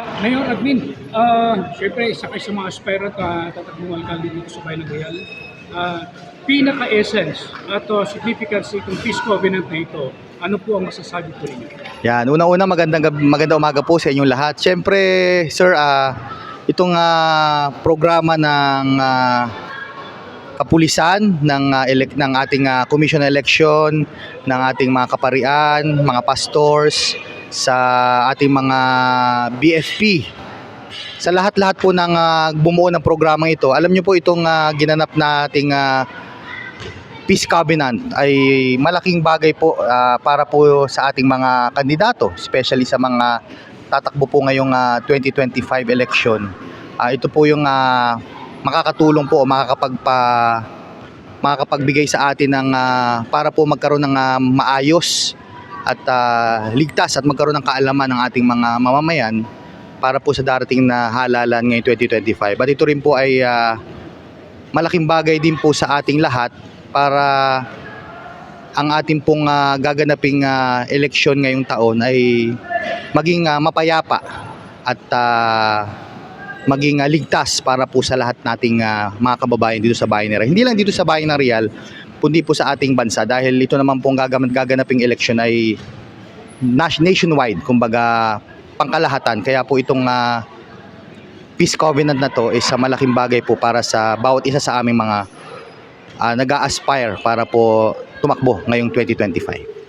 Ngayon, admin, ah, syempre, isa kayo sa mga aspirant na tatakbong alkalde dito sa Bayan ng Real. Ah, pinaka-essence at uh, significance itong peace covenant na ito, ano po ang masasabi po ninyo? Yan, unang-una magandang magandang umaga po sa inyong lahat. Siyempre, sir, ah, itong ah, programa ng ah, kapulisan ng ah, elek- ng ating ah, commission election, ng ating mga kaparian, mga pastors sa ating mga BFP. Sa lahat-lahat po ng ah, bumuo ng programang ito, alam niyo po itong ah, ginanap nating ah, Peace Covenant ay malaking bagay po ah, para po sa ating mga kandidato, especially sa mga tatakbo po ngayong ah, 2025 election. Ah, ito po yung ah, makakatulong po makakapagpa makakapagbigay sa atin ng ah, para po magkaroon ng ah, maayos at ah, ligtas at magkaroon ng kaalaman ng ating mga mamamayan para po sa darating na halalan ngayong 2025. At ito rin po ay ah, malaking bagay din po sa ating lahat para ang ating pong ah, gaganaping ah, eleksyon ngayong taon ay maging ah, mapayapa at ah, maging ah, ligtas para po sa lahat nating ah, mga kababayan dito sa bayan ng Real. Hindi lang dito sa bayan ng Real, kundi po sa ating bansa dahil ito naman pong gagan- gaganaping eleksyon ay nationwide, kumbaga pangkalahatan. Kaya po itong ah, peace covenant na to is sa malaking bagay po para sa bawat isa sa aming mga ah, nag-a-aspire para po tumakbo ngayong 2025.